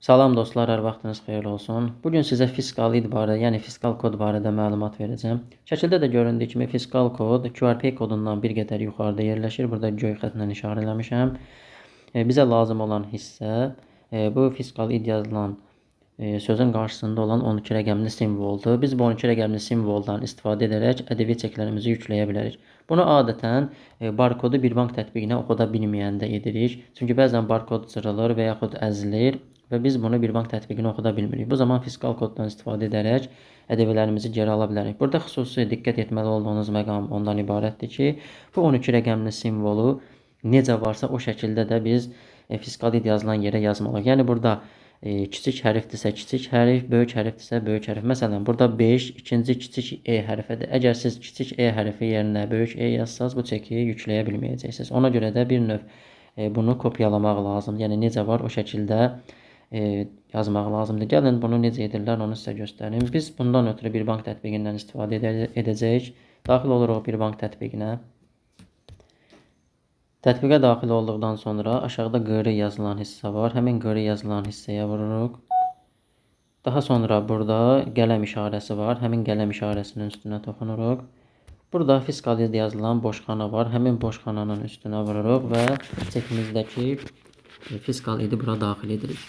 Salam dostlar, hər vaxtınız xeyir olsun. Bu gün sizə fiskal id barədə, yəni fiskal kod barədə məlumat verəcəm. Şəkildə də göründüyü kimi fiskal kod QRP kodundan bir qədər yuxarıda yerləşir. Burada göy xəttlə işarə eləmişəm. E, bizə lazım olan hissə e, bu fiskal id yazılan sözün qarşısında olan 12 rəqəmli simvoldur. Biz bu 12 rəqəmli simvoldan istifadə edərək ədəbi çeklərimizi yükləyə bilərik. Bunu adətən e, barkodu bir bank tətbiqinə oxuda bilməyəndə edirik. Çünki bəzən barkod cırılır və yaxud əzilir və biz bunu bir bank tətbiqini oxuda bilmirik. Bu zaman fiskal koddan istifadə edərək ədəbilərimizi geri ala bilərik. Burada xüsusi diqqət etməli olduğunuz məqam ondan ibarətdir ki, bu 12 rəqəmli simvolu necə varsa o şəkildə də biz e, fiskal yazılan yerə yazmalıyıq. Yəni burada e, kiçik hərfdirsə kiçik hərf, böyük hərfdirsə böyük hərf. Məsələn, burada 5 ikinci kiçik e hərfidir. Əgər siz kiçik e hərfi yerinə böyük e yazsanız bu çeki yükləyə bilməyəcəksiniz. Ona görə də bir növ e, bunu kopyalamaq lazımdır. Yəni necə var o şəkildə e, yazmaq lazımdır. Gəlin bunu necə edirlər onu sizə göstərim. Biz bundan ötürü bir bank tətbiqindən istifadə edəcəyik. Daxil oluruq bir bank tətbiqinə. Tətbiqə daxil olduqdan sonra aşağıda qırı yazılan hissə var. Həmin qırı yazılan hissəyə vururuq. Daha sonra burada qələm işarəsi var. Həmin qələm işarəsinin üstünə toxunuruq. Burada fiskal yazılan boş xana var. Həmin boş xananın üstünə vururuq və çekimizdəki fiskal idi bura daxil edirik.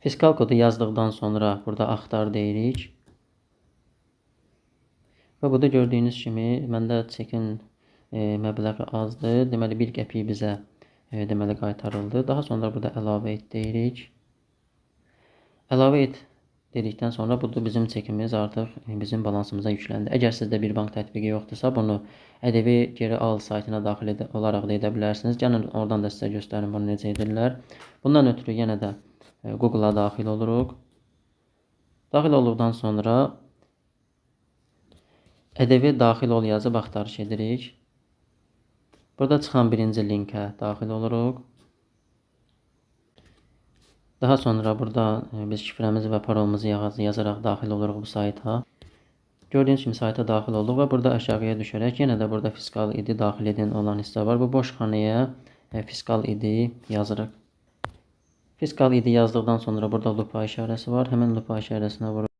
Fiskal kodu yazdıqdan sonra burada axtar deyirik. Və burada gördüyünüz kimi məndə çekin e, məbləği azdır. Deməli 1 qəpik bizə e, deməli qaytarıldı. Daha sonra burada əlavə et deyirik. Əlavə et dedikdən sonra burada bizim çekimiz artıq e, bizim balansımıza yükləndi. Əgər sizdə bir bank tətbiqi yoxdursa, bunu ƏDV geri al saytına daxil edə, olaraq da edə bilərsiniz. Gəlin oradan da sizə göstərim bunu necə edirlər. Bundan ötürü yenə də e, Google-a daxil oluruq. Daxil olduqdan sonra ƏDV daxil ol yazıb axtarış edirik. Burada çıxan birinci linkə daxil oluruq. Daha sonra burada e, biz şifrəmizi və parolumuzu yaz yazaraq daxil oluruq bu sayta. Gördüyünüz kimi sayta daxil olduq və burada aşağıya düşərək yenə də burada fiskal idi daxil edin olan hissə var. Bu boş xanaya e, fiskal idi yazırıq. Fiskal idi yazdıqdan sonra burada lupa işarəsi var. Həmin lupa işarəsinə vururuq.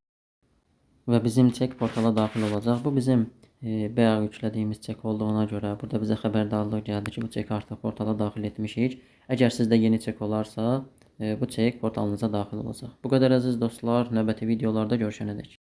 Və bizim çek portala daxil olacaq. Bu bizim bayaq yüklədiyimiz çek olduğuna görə burada bizə xəbərdarlıq gəldi ki, bu çeki artıq portala daxil etmişik. Əgər sizdə yeni çek olarsa, e, bu çek portalınıza daxil olacaq. Bu qədər əziz dostlar, növbəti videolarda görüşənədək.